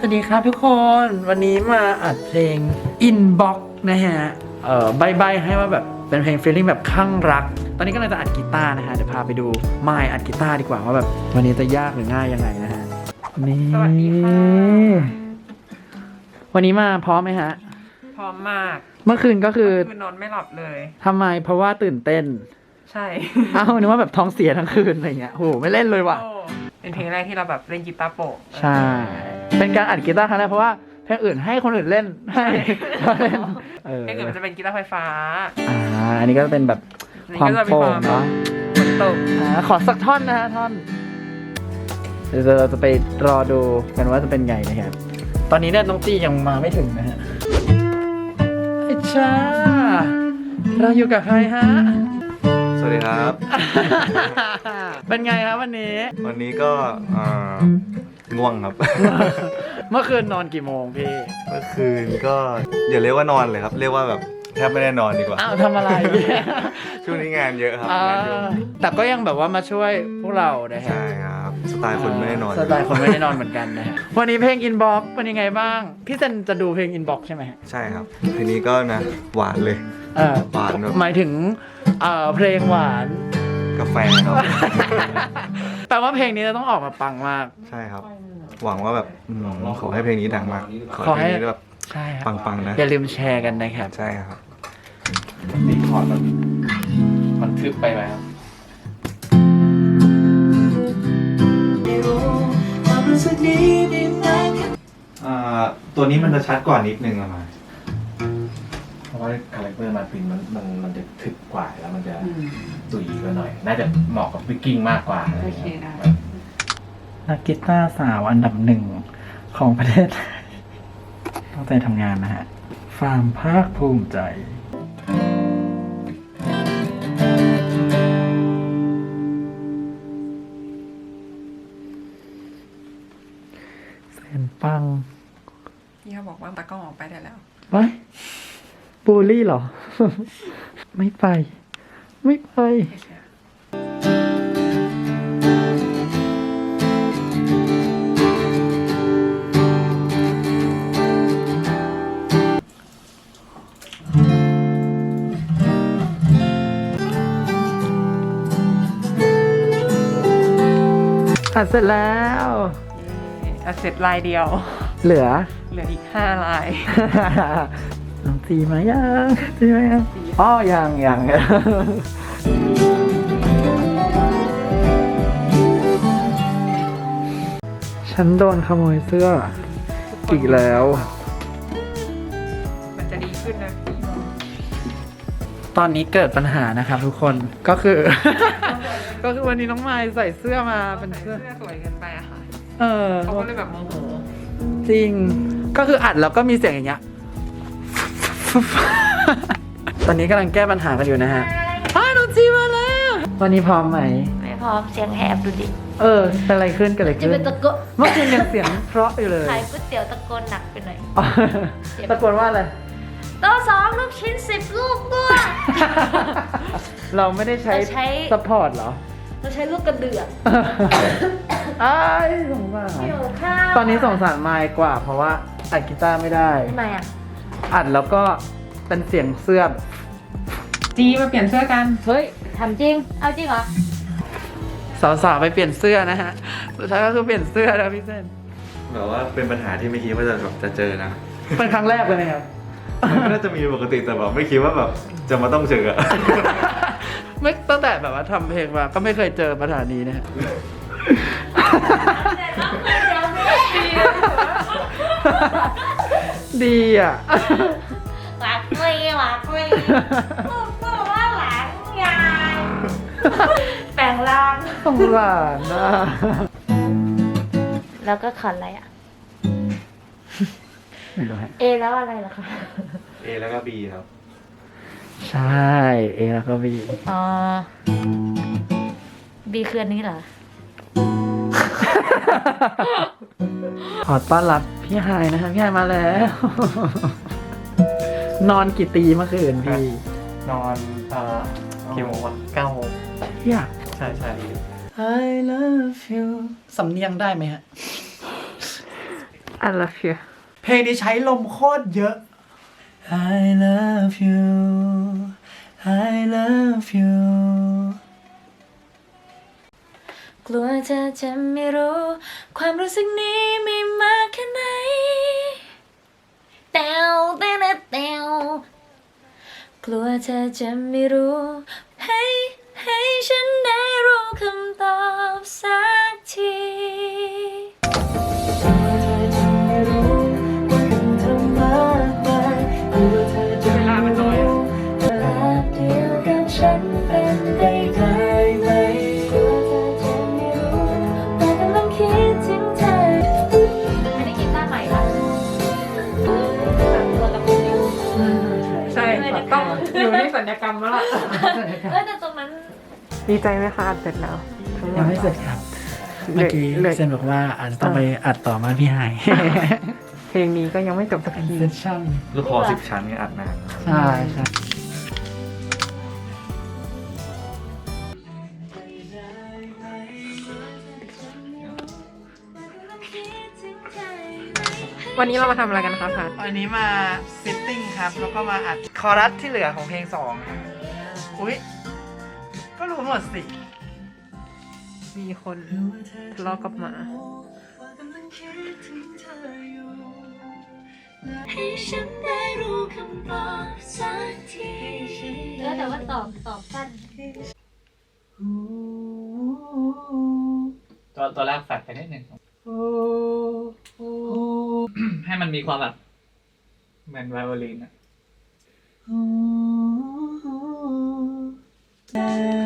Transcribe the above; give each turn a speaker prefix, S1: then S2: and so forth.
S1: สวัสดีครับทุกคนวันนี้มาอัดเพลง Inbox นะฮะ เอ่อใบๆให้ว่าแบบเป็นเพลง feeling แบบข้างรัก ตอนนี้ก็เลยจะอัดกีตาร์นะฮะ เดี๋ยวพาไปดูไมายอัดกีตาร์ดีกว่าว่าแบบวันนี้จะยากหรือง่ายยังไงนะฮะนี่
S2: สวัสดีค่ะ
S1: วันนี้มาพร้อมไหมฮะ
S2: พร้อมมาก
S1: เมื่อคืนก็คือ
S2: คือนอนไม่หลับเลย
S1: ทำไมเพราะว่าตื่นเต้น
S2: ใช่
S1: เอ้านึกว่าแบบท้องเสียทั้งคืนอะไรเงี้ยโหไม่เล่นเลยว่ะ
S2: โอ้เป็นเพลงแรกที่เราแบบเล่นกีตาร์โปร่ง
S1: ใช่ เป็นการอัดกีตาร์ครั้งแรกเพราะว่าเพลงอื่นให้คนอื่นเล่นให้เราเล่นเออ
S2: เพลงอื่นมันจะเป็นกีตาร์ไฟฟ้า
S1: อ่า อันนี้ก็เป็นแบบ
S2: อันนี้
S1: ความ
S2: ก็จะมี
S1: โปร่
S2: ค
S1: ง
S2: วาม
S1: เนาะ
S2: ฝนตก
S1: อ่าขอสักท่อนนะฮะท่อนเดี๋ยวเราจะไปรอดูกันว่าจะเป็นไงนะครับ ตอนนี้เนี่ยน้องตียังมาไม่ถึงนะฮะไอ้ชาเราอยู่กับใครฮะ
S3: สวัสดีครับ
S1: เป็นไงครับวันนี้
S3: วันนี้ก็อ่า ง่วงครับ
S1: เมื่อคืนนอนกี่โมงพี่
S3: เมื่อคืนก็อย่าเรียกว่านอนเลยครับ เรียกว่าแบบแทบไม่ได้นอนดีกว่า
S1: อ้าวทำอะไร
S3: ช่วงนี้งานเยอะครับ
S1: อ่างา
S3: นเยอะ
S1: แต่ก็ยังแบบว่ามาช่วยพวกเรานะฮะ
S3: ใช่ครับสไตล์คนไม่ได้นอน
S1: สไตล์คนไม่ได้นอนเหมือนกันนะฮะวันนี้เพลง Inbox เป็นยังไงบ้าง พี่เซนจะดูเพลง Inbox ใช่ไหมฮะ
S3: ใช่ครับทีนี้ก็นะหวานเลย
S1: เออ
S3: หวานแบบ
S1: หมายถึงเอ่อเพลงหวาน
S3: กาแฟครับ
S1: แปลว่าเพลงนี้จะต้องออกมาปังมาก
S3: ใช่ครับ หวังว่าแบบอืมขอให้เพลงนี้ดังมาก ขอ
S1: ขอให้
S3: ให้เพลงนี้แบบ
S1: ใช่ครับ
S3: ปังๆนะ
S1: อย่าลืมแชร์กันนะครับ
S3: ใช่ครับ
S1: รีคอร์ดมันมันทึบไปไหมครับ
S3: อ่าตัวนี้มันจะชัดกว่านิดนึงอะมา
S4: เพ ราะว่าคาแรคเตอร์มาร์ตินมันมันมันจะถึกกว่าแล้วมันจะตุยกว่าหน่อย น่าจะเหมาะกับวิกกิ้งมากกว่าอะไรอย่างเงี้ย
S1: นักกีตาร์สาวอันดับหนึ่งของประเทศไทยตั้งใจทำงานนะฮะฟาร์มภาคภูมิใจเส้นปัง
S2: พี่เขาบอกว่าตากล้องออกไปได้แล้ว
S1: ไป บูลลี่เหรอ ไม่ไป ไม่ไปอัดเสร็จแล้ว
S2: อะเสร็จลายเดียว
S1: เหลือ
S2: เหลืออีกห้าลาย
S1: น้องตีมายังตีมายังอ๋อยังยังฉันโดนขโมยเสื้ออีกแล้ว
S2: มันจะดีขึ้นนะพี่
S1: ตอนนี้เกิดปัญหานะครับทุกคนก็คือ ก็คือวันนี้น้องไม้ใส่เสื้อมาเป็น
S2: ใส่
S1: เสื้อ
S2: เสื้อสวยเกินไปอะค่ะ
S1: เออ
S2: เขาก็เลยแบบโมโห
S1: จริง ก็คืออัดแล้วก็มีเสียงอย่างเงี้ย ตอนนี้กำลังแก้ปัญหากันอยู่นะฮะอ้าวน้องจีมาแล้ว วันนี้พร้อมไหม
S5: ไม่พร้อมเสียงแหบดูดิ
S1: เออเป็นอะไรขึ้นเกันอะไร
S5: จะ
S1: ขึ้
S5: เป็น
S1: น
S5: ตะโกน
S1: เมื่อคืนยังเสียงเพราะอยู่เลย
S5: ขายก๋วยเตี๋ยวตะโกนหนักไปหน่อย
S1: อ๋อตะโกนว่าอะไร
S5: โต๊ะสองลูกชิ้นสิบลูกด้วย
S1: เราไม่ได้ใช้
S5: เราใช้
S1: ซัพพอร์ตเหรอ
S5: เราใช้ลูกกระเดือก
S1: อ้ายสงสาร
S5: หิวข้าว
S1: ตอนนี้สงสารไมค์กว่า เพราะว่าอัดกีตาร์ไม่ได้
S5: ทำไมอะ
S1: อัดแล้วก็เป็นเสียงเสื้อ
S2: จีมาเปลี่ยนเสื้อกัน
S5: เฮ้ยทำจริง เอาจริงเหรอ
S1: สาวๆไปเปลี่ยนเสื้อนะฮะสุดท้ายก็คือเปลี่ยนเสื้อนะพี่เส้น
S3: แบบว่าเป็นปัญหาที่ไม่คิดว่าจะแบบจะเจอนะ
S1: เป็นครั้งแรกเลยไหมครับ
S3: มันก็น่าจะมีปกติแต่แบบไม่คิดว่าแบบจะมาต้องเจออะ
S1: ไม่ตั้งแต่แบบว่าทำเพลงมาก็ไม่เคยเจอปัญหานี้นะฮะดี อะ
S5: หลักเลยหลักเลยพูดพูดว่าหลังยายแปลงร่าง
S1: สงสารนะ
S5: แล้วก็ขอนอะไรอะ
S1: ไม่รู้ฮะ
S5: เอแล้วอะไรล่ะคะ
S3: เอแล้วก็บีครับ
S1: ใช่ เอแล้วก็บี
S5: อ๋อ บีคืออันนี้เหรอ
S1: ขอต้อนรับพี่ไฮายนะครับพี่ไฮายมาแล้ว นอนกี่ตีเมื่อคืนพี่
S4: นอนเอ่อกี่โมงวะเก้าโมง
S1: อยาก
S4: ใช่ใช่
S1: I love you สำเนียงได้ไหมฮะ
S2: I love you
S1: เพลงนี้ใช้ลมโคตรเยอะ I love you I love you
S5: กลัวเธอจะไม่รู้ ความรู้สึกนี้มีมากแค่ไหนเตวเตวเตวกลัวเธอจะไม่รู้ ให้ให้ฉันได้รู้คำตอบสัก
S2: ดีใจไหมคะอัดเสร็จแล้วทั้งหม
S1: ยั
S2: ด
S1: งไม่เสร็จครับ เมื่อกี้
S2: เหลือ
S1: เซนบอกว่าอาจจะต้องไปอัดต่อมาพี่ไฮ
S2: เพลงนี้ก็ยังไม่จบสักที
S1: เซสชั่น
S3: ลูกคอสิบชั้นเนี่ยอัดนาน
S1: ใช่ใช่
S2: วันนี้เรามาทำอะไรกันคะพัด
S1: วันนี้มาฟิตติ้งครับ แล้วก็มาอัดคอรัสที่เหลือของเพลงสองครับอุ้ย ก็รู้หมดสิ
S2: มีคนทะเลาะกับหมา
S5: ให้ฉันได้รู้คำตอบสักทีเออแต่ว่าตอบตอบสั้น
S6: ตัวตัวแรกแฟดไปนิดหนึ่งให้มันมีความแบบ เหมือนไวโอลินอะ
S1: แต่